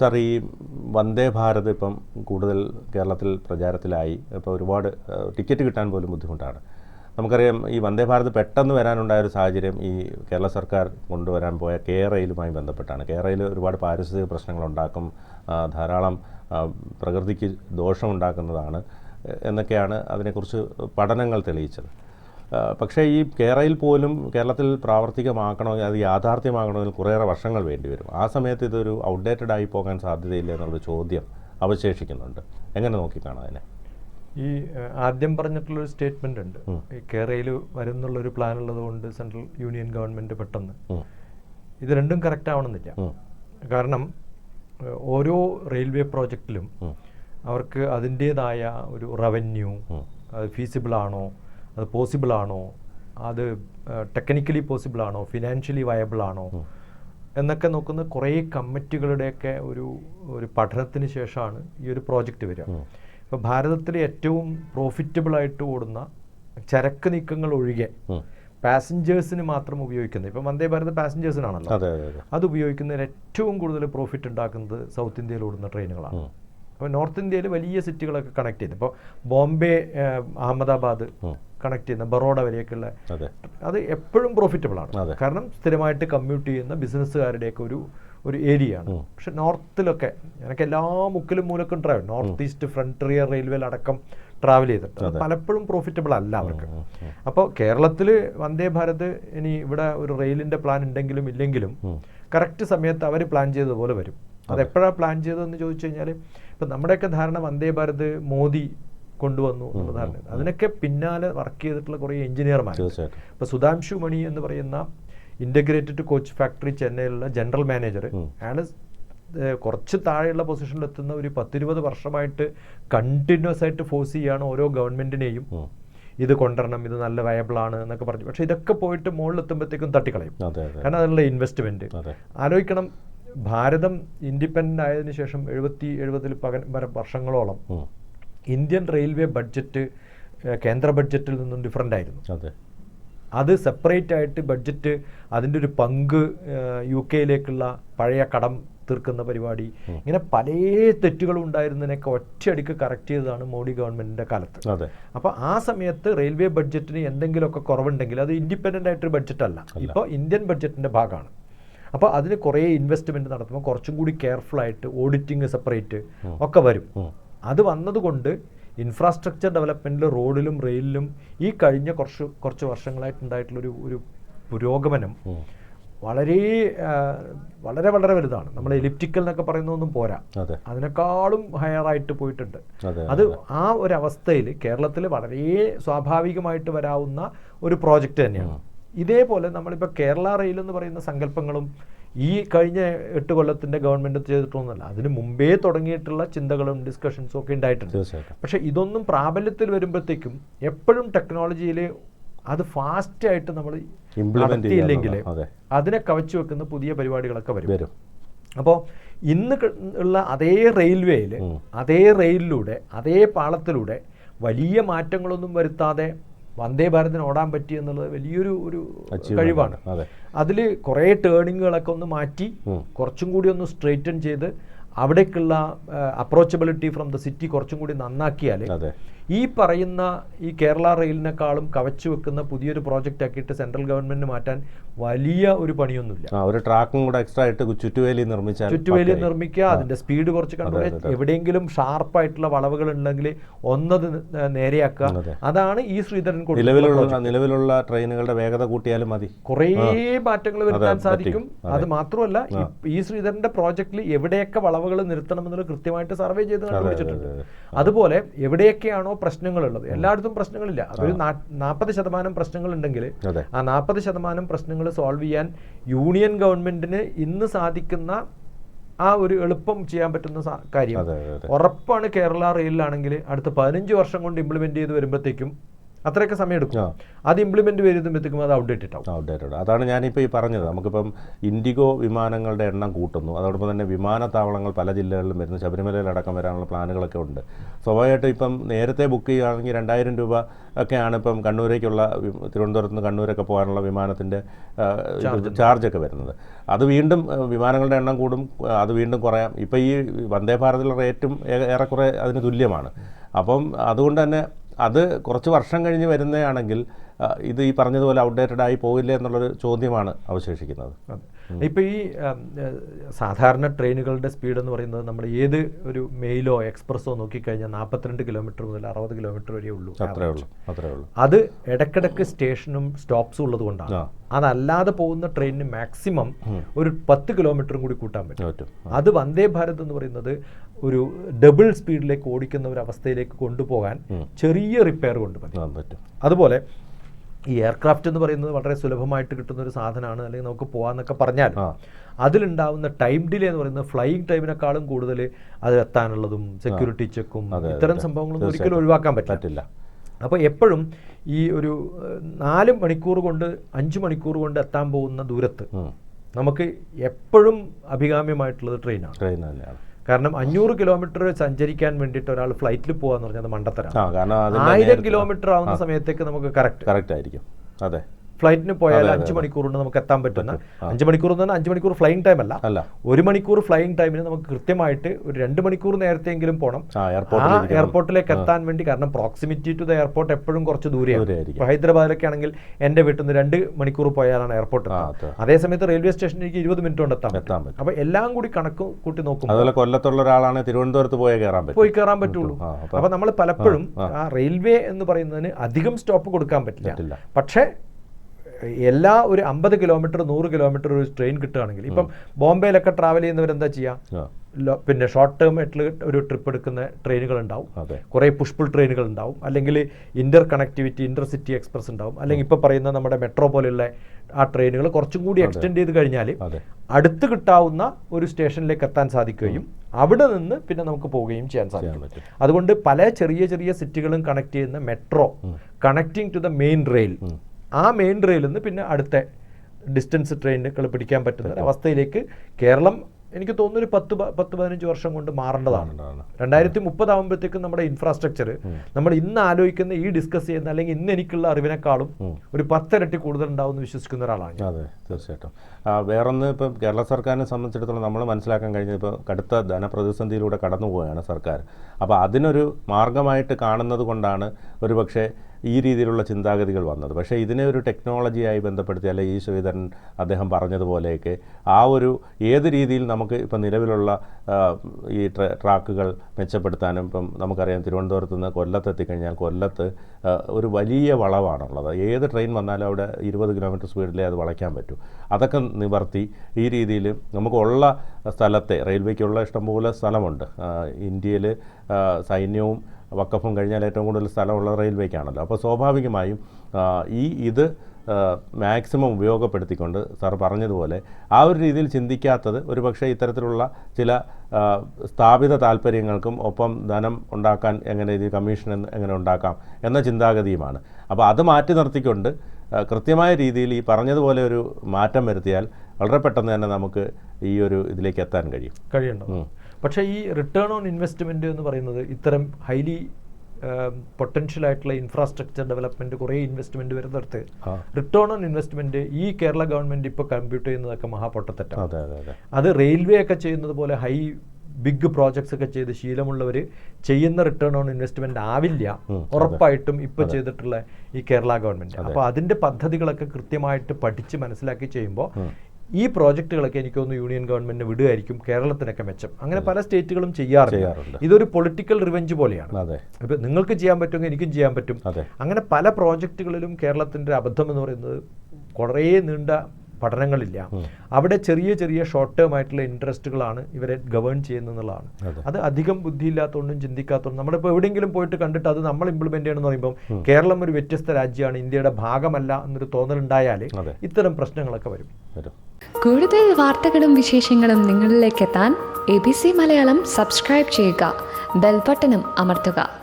Sir ഈ വന്ദേ ഭാരത് ഇപ്പം കൂടുതൽ കേരളത്തിൽ പ്രചാരത്തിലായി. ഇപ്പോൾ ഒരുപാട് ടിക്കറ്റ് കിട്ടാൻ പോലും ബുദ്ധിമുട്ടാണ്. നമുക്കറിയാം ഈ വന്ദേ ഭാരത് പെട്ടെന്ന് വരാനുണ്ടായ ഒരു സാഹചര്യം ഈ കേരള സർക്കാർ കൊണ്ടുവരാൻ പോയ കേരയിലുമായി ബന്ധപ്പെട്ടാണ്. കേരയിൽ ഒരുപാട് പാരിസ്ഥിതിക പ്രശ്നങ്ങളുണ്ടാക്കും ധാരാളം പ്രകൃതിക്ക് ദോഷമുണ്ടാക്കുന്നതാണ് എന്നൊക്കെയാണ് അതിനെക്കുറിച്ച് പഠനങ്ങൾ തെളിയിച്ചത്. പക്ഷേ ഈ കേരളയിൽ പോലും കേരളത്തിൽ പ്രാവർത്തികമാക്കണമെങ്കിൽ അത് യാഥാർത്ഥ്യമാകണമെങ്കിൽ കുറേയേറെ വർഷങ്ങൾ വേണ്ടിവരും ആ സമയത്ത് ഇതൊരു ഔട്ട്ഡേറ്റഡ് ആയി പോകാൻ സാധ്യതയില്ല എന്നുള്ളൊരു ചോദ്യം അവശേഷിക്കുന്നുണ്ട്. എങ്ങനെ നോക്കിക്കാണാം അതിനെ? ഈ ആദ്യം പറഞ്ഞിട്ടുള്ളൊരു സ്റ്റേറ്റ്മെന്റ് ഉണ്ട്. ഈ കേരളയിൽ വരുന്നുള്ളൊരു പ്ലാൻ ഉള്ളത് കൊണ്ട് സെൻട്രൽ യൂണിയൻ ഗവൺമെന്റ് പെട്ടെന്ന്. ഇത് രണ്ടും കറക്റ്റ് ആവണമെന്നില്ല. കാരണം ഓരോ റെയിൽവേ പ്രോജക്റ്റിലും അവർക്ക് അതിന്റേതായ ഒരു റവന്യൂ അത് ഫീസിബിൾ ആണോ അത് പോസിബിൾ ആണോ? അത് ടെക്നിക്കലി പോസിബിൾ ആണോ? ഫിനാൻഷ്യലി വയബിൾ ആണോ? എന്നൊക്കെ നോക്കുന്ന കുറേ കമ്മിറ്റികളുടെയൊക്കെ ഒരു ഒരു പഠനത്തിന് ശേഷമാണ് ഈ ഒരു പ്രോജക്റ്റ് വരിക. ഇപ്പോൾ ഭാരതത്തിൽ ഏറ്റവും പ്രോഫിറ്റബിൾ ആയിട്ട് ഓടുന്ന ചരക്ക് നീക്കങ്ങൾ ഒഴികെ. പാസഞ്ചേഴ്സിന് മാത്രം ഉപയോഗിക്കുന്നത് ഇപ്പം വന്ദേ ഭാരത് പാസഞ്ചേഴ്സിനാണല്ലോ അതെ ഉപയോഗിക്കുന്നതിൽ ഏറ്റവും കൂടുതൽ പ്രോഫിറ്റ് ഉണ്ടാക്കുന്നത് സൗത്ത് ഇന്ത്യയിൽ ഓടുന്ന ട്രെയിനുകളാണ് അപ്പോൾ നോർത്ത് ഇന്ത്യയിൽ വലിയ സിറ്റികളൊക്കെ കണക്ട് ചെയ്യുന്നത് ഇപ്പോൾ ബോംബെ അഹമ്മദാബാദ്. കണക്ട് ചെയ്യുന്ന ബറോഡ വരെയൊക്കെയുള്ള അതെ. അത് എപ്പോഴും പ്രോഫിറ്റബിൾ ആണ്. കാരണം സ്ഥിരമായിട്ട് കമ്മ്യൂട്ട് ചെയ്യുന്ന ബിസിനസ്സുകാരുടെയൊക്കെ ഒരു ഒരു ഏരിയ ആണ്. പക്ഷെ നോർത്തിലൊക്കെ എനിക്ക് എല്ലാ മുക്കിലും മൂലക്കും ട്രാവൽ നോർത്ത് ഈസ്റ്റ് ഫ്രണ്ടിയർ റെയിൽവേയിൽ അടക്കം ട്രാവൽ ചെയ്തിട്ട്. പലപ്പോഴും പ്രോഫിറ്റബിൾ അല്ല അവർക്ക്. അപ്പോൾ കേരളത്തിൽ വന്ദേ ഭാരത് ഇനി ഇവിടെ ഒരു റെയിലിന്റെ പ്ലാൻ ഉണ്ടെങ്കിലും ഇല്ലെങ്കിലും. കറക്റ്റ് സമയത്ത് അവർ പ്ലാൻ ചെയ്തതുപോലെ വരും. അത് എപ്പോഴാണ് പ്ലാൻ ചെയ്തതെന്ന് ചോദിച്ചു കഴിഞ്ഞാൽ ഇപ്പം നമ്മുടെയൊക്കെ ധാരണ വന്ദേ ഭാരത് മോദി കൊണ്ടുവന്നു എന്നുള്ളതാണ് അതിനൊക്കെ പിന്നാലെ വർക്ക് ചെയ്തിട്ടുള്ള കുറേ എഞ്ചിനീയർമാർ ഇപ്പോൾ സുധാംശു മണി എന്ന് പറയുന്ന ഇന്റഗ്രേറ്റഡ് കോച്ച് ഫാക്ടറി ചെന്നൈയിലുള്ള ജനറൽ മാനേജർ. അയാൾ കുറച്ച് താഴെയുള്ള പൊസിഷനിൽ എത്തുന്ന ഒരു പത്തിരുപത് വർഷമായിട്ട് കണ്ടിന്യൂസ് ആയിട്ട് ഫോഴ്സ് ചെയ്യാണ് ഓരോ ഗവൺമെന്റിനെയും ഇത് കൊണ്ടുവരണം ഇത് നല്ല വയബിൾ ആണ് എന്നൊക്കെ പറഞ്ഞു. പക്ഷേ ഇതൊക്കെ പോയിട്ട് മുകളിലെത്തുമ്പോഴത്തേക്കും തട്ടിക്കളയും. കാരണം അതിനുള്ള ഇൻവെസ്റ്റ്മെന്റ് ആലോചിക്കണം ഭാരതം ഇൻഡിപെൻഡന്റ് ആയതിനു ശേഷം എഴുപത്തി എഴുപതിൽ പകൻ വരെ വർഷങ്ങളോളം. ഇന്ത്യൻ റെയിൽവേ ബഡ്ജറ്റ് കേന്ദ്ര ബഡ്ജറ്റിൽ നിന്നും ഡിഫറന്റ് ആയിരുന്നു. അതെ. അത് സെപ്പറേറ്റ് ആയിട്ട് ബഡ്ജറ്റ് അതിന്റെ ഒരു പങ്ക് യു കെയിലേക്കുള്ള പഴയ കടം തീർക്കുന്ന പരിപാടി. ഇങ്ങനെ പല തെറ്റുകളും ഉണ്ടായിരുന്നതിനൊക്കെ ഒറ്റയടിക്ക് കറക്റ്റ് ചെയ്തതാണ് മോഡി ഗവൺമെന്റിന്റെ കാലത്ത്. അതെ. അപ്പോൾ ആ സമയത്ത് റെയിൽവേ ബഡ്ജറ്റിന് എന്തെങ്കിലുമൊക്കെ കുറവുണ്ടെങ്കിൽ അത് ഇൻഡിപെൻഡന്റ് ആയിട്ടൊരു ബഡ്ജറ്റ് അല്ല. ഇപ്പോൾ ഇന്ത്യൻ ബഡ്ജറ്റിന്റെ ഭാഗമാണ്. അപ്പോൾ അതിന് കുറേ ഇൻവെസ്റ്റ്മെന്റ് നടത്തുമ്പോൾ കുറച്ചും കൂടി കെയർഫുൾ ആയിട്ട് ഓഡിറ്റിംഗ് സെപ്പറേറ്റ് ഒക്കെ വരും. അത് വന്നതുകൊണ്ട് ഇൻഫ്രാസ്ട്രക്ചർ ഡെവലപ്മെന്റിൽ റോഡിലും റെയിലിലും ഈ കഴിഞ്ഞ കുറച്ച് കുറച്ച് വർഷങ്ങളായിട്ടുണ്ടായിട്ടുള്ളൊരു ഒരു പുരോഗമനം. വളരെ വളരെ വളരെ വലുതാണ്. നമ്മൾ എലിപ്റ്റിക്കൽ എന്നൊക്കെ പറയുന്നതൊന്നും പോരാ. അതിനേക്കാളും ഹയർ ആയിട്ട് പോയിട്ടുണ്ട്. അത് ആ ഒരു അവസ്ഥയിൽ കേരളത്തിൽ വളരെ സ്വാഭാവികമായിട്ട് വരാവുന്ന ഒരു പ്രോജക്റ്റ് തന്നെയാണ്. ഇതേപോലെ നമ്മളിപ്പോൾ കേരള റെയിൽ എന്ന് പറയുന്ന സങ്കല്പങ്ങളും ഈ കഴിഞ്ഞ എട്ട് കൊല്ലത്തിന്റെ ഗവൺമെന്റ് ചെയ്തിട്ടൊന്നുമല്ല. അതിന് മുമ്പേ തുടങ്ങിയിട്ടുള്ള ചിന്തകളും ഡിസ്കഷൻസും ഒക്കെ ഉണ്ടായിട്ടുണ്ട്. പക്ഷേ ഇതൊന്നും പ്രാബല്യത്തിൽ വരുമ്പോഴത്തേക്കും എപ്പോഴും ടെക്നോളജിയിൽ അത് ഫാസ്റ്റ് ആയിട്ട് നമ്മൾ നടത്തിയില്ലെങ്കിൽ അതിനെ കവച്ചു വെക്കുന്ന പുതിയ പരിപാടികളൊക്കെ വരും. വരും. അപ്പോൾ ഇന്ന് ഉള്ള അതേ റെയിൽവേയിൽ അതേ റെയിലിലൂടെ അതേ പാളത്തിലൂടെ വലിയ മാറ്റങ്ങളൊന്നും വരുത്താതെ വന്ദേ ഭാരതിന് ഓടാൻ പറ്റി എന്നുള്ളത് വലിയൊരു ഒരു കഴിവാണ്. അതിൽ കുറേ ടേണിങ്ങുകളൊക്കെ ഒന്ന് മാറ്റി കുറച്ചും കൂടി ഒന്ന് സ്ട്രെയിറ്റൻ ചെയ്ത് അവിടേക്കുള്ള അപ്രോച്ചബിലിറ്റി ഫ്രം ദ സിറ്റി കുറച്ചും കൂടി നന്നാക്കിയാൽ ഈ പറയുന്ന ഈ കേരള റെയിലിനെക്കാളും കവച്ചു വെക്കുന്ന പുതിയൊരു പ്രോജക്റ്റ് ആക്കിയിട്ട് സെൻട്രൽ ഗവൺമെന്റിന് മാറ്റാൻ വലിയ ഒരു പണിയൊന്നുമില്ല. ഒരു ട്രാക്കും കൂടെ എക്സ്ട്രാ ആയിട്ട് ചുറ്റുവേലി നിർമ്മിച്ചാൽ ചുറ്റുവേലി. നിർമ്മിക്കുക അതിന്റെ സ്പീഡ് കുറച്ച് കണ്ടു. എവിടെയെങ്കിലും ഷാർപ്പായിട്ടുള്ള വളവുകൾ ഉണ്ടെങ്കിൽ ഒന്നത് നേരെയാക്കുക. അതാണ് ഈ ശ്രീധരൻ നിലവിലുള്ള നിലവിലുള്ള ട്രെയിനുകളുടെ വേഗത കൂട്ടിയാലും മതി. കുറേ മാറ്റങ്ങൾ വരുത്താൻ സാധിക്കും. അത്. മാത്രമല്ല ഈ- ശ്രീധരന്റെ പ്രോജക്റ്റിൽ എവിടെയൊക്കെ വളവുകൾ നിർത്തണം എന്നുള്ളത് കൃത്യമായിട്ട് സർവേ ചെയ്ത് കണ്ടുപിടിച്ചിട്ടുണ്ട്. അതെ, അതുപോലെ എവിടെയൊക്കെയാണോ പ്രശ്നങ്ങളുള്ളത്. എല്ലായിടത്തും പ്രശ്നങ്ങളില്ല. അതൊരു നാൽപ്പത് ശതമാനം പ്രശ്നങ്ങൾ ഉണ്ടെങ്കിൽ ആ നാൽപ്പത് ശതമാനം പ്രശ്നങ്ങൾ സോൾവ് ചെയ്യാൻ യൂണിയൻ ഗവൺമെന്റിന് ഇന്ന് സാധിക്കുന്ന ആ ഒരു എളുപ്പം ചെയ്യാൻ പറ്റുന്ന കാര്യം. ഉറപ്പാണ് കേരള റെയിലാണെങ്കിൽ അടുത്ത പതിനഞ്ച് വർഷം കൊണ്ട് ഇംപ്ലിമെന്റ് ചെയ്ത് വരുമ്പോഴത്തേക്കും അത്രയൊക്കെ സമയം എടുക്കും അത് ഇംപ്ലിമെന്റ് വരുമ്പോഴത്തേക്കും അത് ഔട്ട്ഡേറ്റഡ് ആവും ഔട്ട്ഡേറ്റഡ് അതാണ് ഞാനിപ്പോൾ ഈ പറഞ്ഞത്. നമുക്കിപ്പം ഇൻഡിഗോ വിമാനങ്ങളുടെ എണ്ണം കൂട്ടുന്നു. അതോടൊപ്പം തന്നെ വിമാനത്താവളങ്ങൾ പല ജില്ലകളിലും വരുന്നു. ശബരിമലയിലടക്കം വരാനുള്ള പ്ലാനുകളൊക്കെ ഉണ്ട്. സ്വാഭാവികമായിട്ടും ഇപ്പം നേരത്തെ ബുക്ക് ചെയ്യുകയാണെങ്കിൽ രണ്ടായിരം രൂപ ഒക്കെയാണ് ഇപ്പം കണ്ണൂരേക്കുള്ള തിരുവനന്തപുരത്ത് നിന്ന് കണ്ണൂരൊക്കെ പോകാനുള്ള വിമാനത്തിന്റെ ചാർജൊക്കെ വരുന്നത്. അത് വീണ്ടും വിമാനങ്ങളുടെ എണ്ണം കൂടും. അത് വീണ്ടും കുറയാം. ഇപ്പോൾ ഈ വന്ദേ ഭാരതിലെ റേറ്റും ഏറെക്കുറെ അതിന് തുല്യമാണ്. അപ്പം അതുകൊണ്ട് തന്നെ അത് കുറച്ച് വർഷം കഴിഞ്ഞ് വരുന്നതാണെങ്കിൽ ഇത് ഈ പറഞ്ഞതുപോലെ ഔട്ട്ഡേറ്റഡ് ആയി പോയില്ലേ എന്നുള്ളൊരു ചോദ്യമാണ് അവശേഷിക്കുന്നത്. ഇപ്പോൾ ഈ സാധാരണ ട്രെയിനുകളുടെ സ്പീഡ് എന്ന് പറയുന്നത് നമ്മൾ ഏത് ഒരു മെയിലോ എക്സ്പ്രസ്സോ നോക്കിക്കഴിഞ്ഞാൽ നാൽപ്പത്തിരണ്ട് കിലോമീറ്റർ മുതൽ അറുപത് കിലോമീറ്റർ വരെ ഉള്ളൂ അത്രേ ഉള്ളൂ അത്രേ ഉള്ളൂ. അത് ഇടയ്ക്കിടയ്ക്ക് സ്റ്റേഷനും സ്റ്റോപ്സും ഉള്ളത് കൊണ്ടാണ്. അതല്ലാതെ പോകുന്ന ട്രെയിനിന് മാക്സിമം ഒരു പത്ത് കിലോമീറ്ററും കൂടി കൂട്ടാൻ പറ്റും. പറ്റും. അത് വന്ദേ ഭാരത് എന്ന് പറയുന്നത് ഒരു ഡബിൾ സ്പീഡിലേക്ക് ഓടിക്കുന്ന ഒരു അവസ്ഥയിലേക്ക് കൊണ്ടുപോകാൻ ചെറിയ റിപ്പയർ കൊണ്ട് പറ്റും. അതുപോലെ ഈ എയർക്രാഫ്റ്റ് എന്ന് പറയുന്നത് വളരെ സുലഭമായിട്ട് കിട്ടുന്ന ഒരു സാധനമാണ്. അല്ലെങ്കിൽ നമുക്ക് പോകാമെന്നൊക്കെ പറഞ്ഞാൽ. അതിലുണ്ടാവുന്ന ടൈം ഡിലേ എന്ന് പറയുന്നത് ഫ്ലൈയിങ് ടൈമിനേക്കാളും കൂടുതൽ അത് എത്താനുള്ളതും സെക്യൂരിറ്റി ചെക്കും ഇത്തരം സംഭവങ്ങളൊന്നും ഒരിക്കലും ഒഴിവാക്കാൻ പറ്റില്ല. അപ്പോൾ എപ്പോഴും ഈ ഒരു നാല് മണിക്കൂർ കൊണ്ട് അഞ്ച് മണിക്കൂർ കൊണ്ട് എത്താൻ പോകുന്ന ദൂരത്ത് നമുക്ക് എപ്പോഴും അഭികാമ്യമായിട്ടുള്ളത് ട്രെയിനാണ്. ട്രെയിൻ തന്നെയാണ്. കാരണം അഞ്ഞൂറ് കിലോമീറ്റർ സഞ്ചരിക്കാൻ വേണ്ടിയിട്ട് ഒരാൾ ഫ്ലൈറ്റിൽ പോകാന്ന് പറഞ്ഞാൽ അത് മണ്ടത്തരാണ് ആയിരം കിലോമീറ്റർ ആവുന്ന സമയത്തേക്ക് നമുക്ക് കറക്റ്റ് കറക്റ്റ് ആയിരിക്കും. അതെ. ഫ്ലൈറ്റിന് പോയാൽ അഞ്ച് മണിക്കൂർ കൊണ്ട് നമുക്ക് എത്താൻ പറ്റുന്ന. അഞ്ച് മണിക്കൂർ എന്ന് പറഞ്ഞാൽ അഞ്ച് മണിക്കൂർ ഫ്ലൈയിങ് ടൈം അല്ല. ഒരു മണിക്കൂർ ഫ്ലൈയിങ് ടൈമിന് നമുക്ക് കൃത്യമായിട്ട് ഒരു രണ്ട് മണിക്കൂർ നേരത്തെയെങ്കിലും പോകണം ആ എയർപോർട്ടിലേക്ക് എത്താൻ വേണ്ടി കാരണം പ്രോക്സിമിറ്റി ടു ദ എയർപോർട്ട് എപ്പോഴും കുറച്ച് ദൂരെയാണ്. ഹൈദരാബാദിലൊക്കെ ആണെങ്കിൽ എന്റെ വീട്ടിൽ നിന്ന് രണ്ട് മണിക്കൂർ പോയാലാണ് എയർപോർട്ട്. അതേസമയത്ത് റെയിൽവേ സ്റ്റേഷനിലേക്ക് ഇരുപത് മിനിറ്റ് കൊണ്ട് എത്താൻ പറ്റും. അപ്പോൾ എല്ലാം കൂടി കണക്ക് കൂട്ടി നോക്കും അതുപോലെ കൊല്ലത്തുള്ള ഒരാളാണ് തിരുവനന്തപുരത്ത് പോയി കയറാൻ പറ്റും. പോയി കയറാൻ പറ്റുള്ളൂ. അപ്പോൾ അപ്പൊ- അപ്പൊ നമ്മൾ പലപ്പോഴും ആ റെയിൽവേ എന്ന് പറയുന്നതിന് അധികം സ്റ്റോപ്പ് കൊടുക്കാൻ പറ്റില്ല. പക്ഷേ എല്ലാ ഒരു അമ്പത് കിലോമീറ്റർ നൂറ് കിലോമീറ്റർ ഒരു ട്രെയിൻ കിട്ടുകയാണെങ്കിൽ ഇപ്പം ബോംബെയിലൊക്കെ ട്രാവൽ ചെയ്യുന്നവരെന്താ ചെയ്യുക പിന്നെ ഷോർട്ട് ടേം ആയിട്ടുള്ള ഒരു ട്രിപ്പ് എടുക്കുന്ന ട്രെയിനുകൾ ഉണ്ടാവും. കുറേ പുഷ്പുൾ ട്രെയിനുകൾ ഉണ്ടാവും. അല്ലെങ്കിൽ inter connectivity inter city express ഉണ്ടാവും. അല്ലെങ്കിൽ ഇപ്പോൾ പറയുന്ന നമ്മുടെ മെട്രോ പോലെയുള്ള ആ ട്രെയിനുകൾ കുറച്ചും കൂടി എക്സ്റ്റെൻഡ് ചെയ്ത് കഴിഞ്ഞാൽ അടുത്ത് കിട്ടാവുന്ന ഒരു സ്റ്റേഷനിലേക്ക് എത്താൻ സാധിക്കുകയും അവിടെ നിന്ന് പിന്നെ നമുക്ക് പോവുകയും ചെയ്യാൻ ചെയ്യാൻ സാധിക്കും. അതുകൊണ്ട് പല ചെറിയ ചെറിയ സിറ്റികളും കണക്ട് ചെയ്യുന്ന metro connecting to the main rail ആ മെയിൻ റെയിൽ നിന്ന് പിന്നെ അടുത്ത ഡിസ്റ്റൻസ് ട്രെയിനുകൾ പിടിക്കാൻ പറ്റുന്ന അവസ്ഥയിലേക്ക് കേരളം എനിക്ക് തോന്നുന്നു ഒരു പത്ത് പത്ത് പതിനഞ്ച് വർഷം കൊണ്ട് മാറേണ്ടതാണ്. രണ്ടായിരത്തി മുപ്പതാകുമ്പോഴത്തേക്കും നമ്മുടെ ഇൻഫ്രാസ്ട്രക്ചർ നമ്മൾ ഇന്ന് ആലോചിക്കുന്ന ഈ ഡിസ്കസ് ചെയ്യുന്ന അല്ലെങ്കിൽ ഇന്ന് എനിക്കുള്ള അറിവിനേക്കാളും ഒരു പത്തിരട്ടി കൂടുതൽ ഉണ്ടാവും എന്ന് വിശ്വസിക്കുന്ന ഒരാളാണ് അതെ തീർച്ചയായിട്ടും. വേറൊന്ന് ഇപ്പം കേരള സർക്കാരിനെ സംബന്ധിച്ചിടത്തോളം നമ്മൾ മനസ്സിലാക്കാൻ കഴിഞ്ഞത് ഇപ്പോൾ കടുത്ത ധനപ്രതിസന്ധിയിലൂടെ കടന്നു പോവുകയാണ് സർക്കാർ. അപ്പോൾ അതിനൊരു മാർഗമായിട്ട് കാണുന്നത് കൊണ്ടാണ് ഒരു പക്ഷേ ഈ രീതിയിലുള്ള ചിന്താഗതികൾ വന്നത്. പക്ഷേ ഇതിനെ ഒരു ടെക്നോളജിയായി ബന്ധപ്പെടുത്തി അല്ലെ ഈ ശ്രീധരൻ അദ്ദേഹം പറഞ്ഞതുപോലെയൊക്കെ ആ ഒരു ഏത് രീതിയിൽ നമുക്ക് ഇപ്പം നിലവിലുള്ള ഈ ട്രാക്കുകൾ മെച്ചപ്പെടുത്താനും ഇപ്പം നമുക്കറിയാം തിരുവനന്തപുരത്ത് നിന്ന് കൊല്ലത്ത് എത്തിക്കഴിഞ്ഞാൽ കൊല്ലത്ത് ഒരു വലിയ വളവാണുള്ളത്. ഏത് ട്രെയിൻ വന്നാലും അവിടെ ഇരുപത് കിലോമീറ്റർ സ്പീഡിലേ അത് വളയ്ക്കാൻ പറ്റൂ. അതൊക്കെ നിവർത്തി ഈ രീതിയിൽ നമുക്കുള്ള സ്ഥലത്തെ റെയിൽവേക്കുള്ള ഇഷ്ടംപോലെ സ്ഥലമുണ്ട്. ഇന്ത്യയിൽ സൈന്യവും വക്കഫും കഴിഞ്ഞാൽ ഏറ്റവും കൂടുതൽ സ്ഥലമുള്ള റെയിൽവേക്കാണല്ലോ. അപ്പോൾ സ്വാഭാവികമായും ഈ ഇത് മാക്സിമം ഉപയോഗപ്പെടുത്തിക്കൊണ്ട് സാർ പറഞ്ഞതുപോലെ ആ ഒരു രീതിയിൽ ചിന്തിക്കാത്തത് ഒരുപക്ഷെ ഇത്തരത്തിലുള്ള ചില സ്ഥാപിത താല്പര്യങ്ങൾക്കും ഒപ്പം ധനം ഉണ്ടാക്കാൻ എങ്ങനെ ഇത് കമ്മീഷൻ എങ്ങനെ ഉണ്ടാക്കാം എന്ന ചിന്താഗതിയുമാണ്. അപ്പോൾ അത് മാറ്റി നിർത്തിക്കൊണ്ട് കൃത്യമായ രീതിയിൽ ഈ പറഞ്ഞതുപോലെ ഒരു മാറ്റം വരുത്തിയാൽ വളരെ പെട്ടെന്ന് തന്നെ നമുക്ക് ഈ ഒരു ഇതിലേക്ക് എത്താൻ കഴിയും. കഴിയണ്ടോ പക്ഷേ ഈ റിട്ടേൺ ഓൺ ഇൻവെസ്റ്റ്മെന്റ് എന്ന് പറയുന്നത് ഇത്തരം ഹൈലി പൊട്ടൻഷ്യൽ ആയിട്ടുള്ള ഇൻഫ്രാസ്ട്രക്ചർ ഡെവലപ്മെന്റ് കുറേ ഇൻവെസ്റ്റ്മെന്റ് വരുന്നിടത്ത്. റിട്ടേൺ ഓൺ ഇൻവെസ്റ്റ്മെന്റ് ഈ കേരള ഗവൺമെന്റ് ഇപ്പോൾ കമ്പ്യൂട്ട് ചെയ്യുന്നതൊക്കെ മഹാപൊട്ടത്തെറ്റാണ് അത് റെയിൽവേ ഒക്കെ ചെയ്യുന്നത് പോലെ ഹൈ ബിഗ് പ്രോജക്ട്സ് ഒക്കെ ചെയ്ത് ശീലമുള്ളവർ ചെയ്യുന്ന റിട്ടേൺ ഓൺ ഇൻവെസ്റ്റ്മെന്റ് ആവില്ല. ഉറപ്പായിട്ടും ഇപ്പോൾ ചെയ്തിട്ടുള്ള ഈ കേരള ഗവൺമെന്റ് അപ്പോൾ അതിന്റെ പദ്ധതികളൊക്കെ കൃത്യമായിട്ട് പഠിച്ച് മനസ്സിലാക്കി ചെയ്യുമ്പോൾ ഈ പ്രോജക്റ്റുകളൊക്കെ എനിക്ക് തോന്നുന്നു യൂണിയൻ ഗവൺമെന്റിന് വിടുകയായിരിക്കും കേരളത്തിനൊക്കെ മെച്ചം. അങ്ങനെ പല സ്റ്റേറ്റുകളും ചെയ്യാറുണ്ട്. ഇതൊരു പൊളിറ്റിക്കൽ റിവെഞ്ച് പോലെയാണ്. അപ്പൊ ഇപ്പൊ നിങ്ങൾക്ക് ചെയ്യാൻ പറ്റും എനിക്കും ചെയ്യാൻ പറ്റും. അങ്ങനെ പല പ്രോജക്റ്റുകളിലും കേരളത്തിന്റെ അബദ്ധം എന്ന് പറയുന്നത് കുറേ നീണ്ട പഠനങ്ങളില്ല. അവിടെ ചെറിയ ചെറിയ ഷോർട്ട് ടേം ആയിട്ടുള്ള ഇൻട്രസ്റ്റുകളാണ് ഇവരെ ഗവേൺ ചെയ്യുന്നതെന്നുള്ളതാണ്. അത്. അധികം ബുദ്ധിയില്ലാത്തതുകൊണ്ടും ചിന്തിക്കാത്തതുകൊണ്ടും നമ്മളിപ്പോൾ എവിടെയെങ്കിലും പോയിട്ട് കണ്ടിട്ട് അത് നമ്മൾ ഇംപ്ലിമെന്റ് ചെയ്യണമെന്ന് പറയുമ്പോൾ കേരളം ഒരു വ്യത്യസ്ത രാജ്യമാണ്. ഇന്ത്യയുടെ ഭാഗമല്ല എന്നൊരു തോന്നലുണ്ടായാൽ. ഇത്തരം പ്രശ്നങ്ങളൊക്കെ വരും. വരും. കൂടുതൽ വാർത്തകളും വിശേഷങ്ങളും നിങ്ങളിലേക്ക് എത്താൻ A B C Malayalam subscribe ചെയ്യുക. ബെൽബട്ടനും അമർത്തുക.